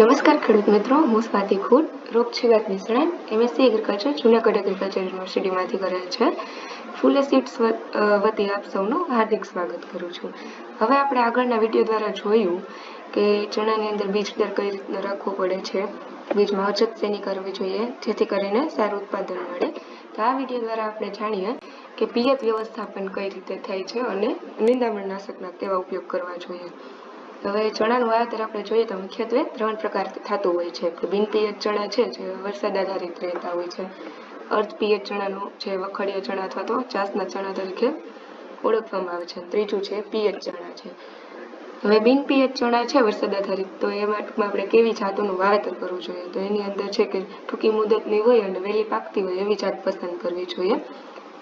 નમસ્કાર ખેડૂત મિત્રો, હું સ્વાતિ ખુટ, રોગ જીવાત નિષ્ણાત એમએસસી એગ્રીકલ્ચર જુનાગઢ એગ્રીકલ્ચર યુનિવર્સિટીમાંથી કરેલ છે. ફૂલે સીડ્સ વતી આપ સૌનું હાર્દિક સ્વાગત કરું છું. હવે આપણે આગળના વીડિયો દ્વારા જોયું કે ચણાની અંદર બીજ દર કઈ રીતના રાખવો પડે છે. બીજમાં અછત શેની કરવી જોઈએ, જેથી કરીને સારું ઉત્પાદન મળે. તો આ વીડિયો દ્વારા આપણે જાણીએ કે પિયત વ્યવસ્થાપન કઈ રીતે થાય છે અને નિંદામણ નાશકના કેવા ઉપયોગ કરવા જોઈએ. હવે ચણાનું વાવેતર આપણે જોઈએ તો મુખ્યત્વે ત્રણ પ્રકારથી થતું હોય છે. બિન ચણા છે જે વરસાદ આધારિત રહેતા હોય છે. અર્ધ પિયત ચણાનું જે વખડીય ચણા અથવા તો ચાસના ચણા તરીકે ઓળખવામાં આવે છે. ત્રીજું છે પિયત ચણા છે. હવે બિન પિયત ચણા છે વરસાદ આધારિત. તો એમાં ટૂંકમાં આપણે કેવી જાતોનું વાવેતર કરવું જોઈએ? તો એની અંદર છે કે ટૂંકી મુદતની હોય અને વહેલી પાકતી હોય એવી જાત પસંદ કરવી જોઈએ.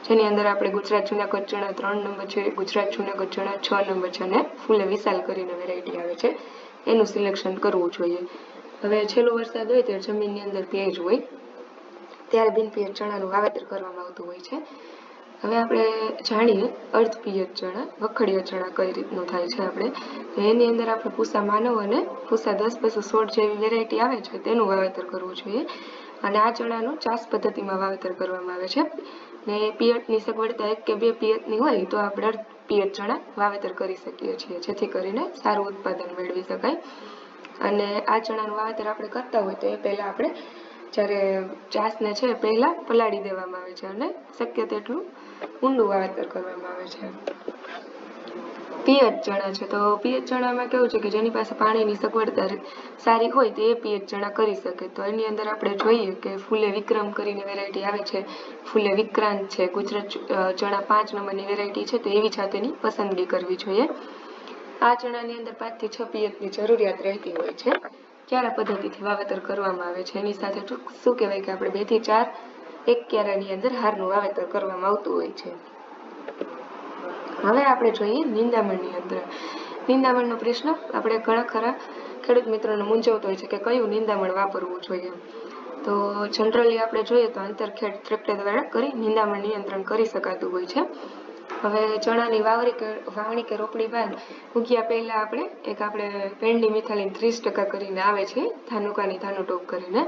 જેની અંદર આપણે ગુજરાત જુનાગઢ ચણા ત્રણ નંબર છે, ગુજરાત જુનાગઢ ચણા છ નંબર છે અને ફૂલે વિશાલ કરીને વેરાયટી આવે છે. એનું સિલેક્શન કરવું જોઈએ. હવે છેલ્લો વરસાદ હોય ત્યારે જમીનની અંદર ભેજ હોય, ત્યારે બિનપિયત ચણાનું વાવેતર કરવામાં આવતું હોય છે. હવે આપણે જાણીએ અર્ધ પિયત ચણા, વખડીય ચણા કઈ રીતનું થાય છે આપણે? એની અંદર આપણે પૂસા માનવ અને પૂસા દસ બસો સોળ જેવી વેરાયટી આવે છે, તેનું વાવેતર કરવું જોઈએ. અને આ ચણાનું ચાસ પદ્ધતિમાં વાવેતર કરવામાં આવે છે. ને પિયતની સગવડતા એક કે બે પિયતની હોય તો આપણે પિયત ચણા વાવેતર કરી શકીએ છીએ, જેથી કરીને સારું ઉત્પાદન મેળવી શકાય. અને આ ચણાનું વાવેતર આપણે કરતા હોય તો એ પહેલાં આપણે જ્યારે ચાસને છે પહેલાં પલાળી દેવામાં આવે છે અને શક્ય તેટલું ઊંડું વાવેતર કરવામાં આવે છે. પિયત ચણા છે. તો પિયત ચણામાં કેવું છે કે જેની પાસે પાણીની સગવડતા સારી હોય તો એ પિયત ચણા કરી શકે. તો એની અંદર આપણે જોઈએ કે ફૂલે વિક્રમ કરીને વેરાયટી આવે છે. ફૂલે વિક્રાંત છે, ગુજરાત ચણા પાંચ નંબરની વેરાયટી છે તો એવી જાતેની પસંદગી કરવી જોઈએ. આ ચણાની અંદર પાંચથી છ પિયતની જરૂરિયાત રહેતી હોય છે. ક્યારા પદ્ધતિથી વાવેતર કરવામાં આવે છે? એની સાથે શું કહેવાય કે આપણે બેથી ચાર એક ક્યારાની અંદર હારનું વાવેતર કરવામાં આવતું હોય છે? હવે આપણે જોઈએ નિંદામણની અંદર. નિંદામણનો પ્રશ્ન આપણે ઘણા ખરા ખેડૂત મિત્રોને મૂંઝવતો હોય છે કે કયું નિંદામણ વાપરવું જોઈએ. તો જનરલી આપણે જોઈએ તો આંતરખેડ ટ્રેક્ટર દ્વારા કરી નિંદામણ નિયંત્રણ કરી શકાતું હોય છે. હવે ચણાની વાવરી કે વાવણી કે રોપણી બાદ ઉગ્યા પહેલા આપણે એક આપણે પેન્ડી મિથાલીન ત્રીસ ટકા કરીને આવે છે, ધાનુકાની ધાનુટોપ કરીને.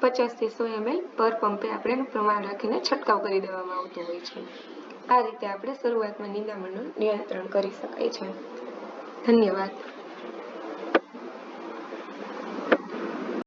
પચાસથી સો એમએલ પર પંપે આપણે પ્રમાણ રાખીને છંટકાવ કરી દેવામાં આવતો હોય છે. આ રીતે આપણે શરૂઆતમાં નિંદામણનું નિયંત્રણ કરી શકાય છે. ધન્યવાદ.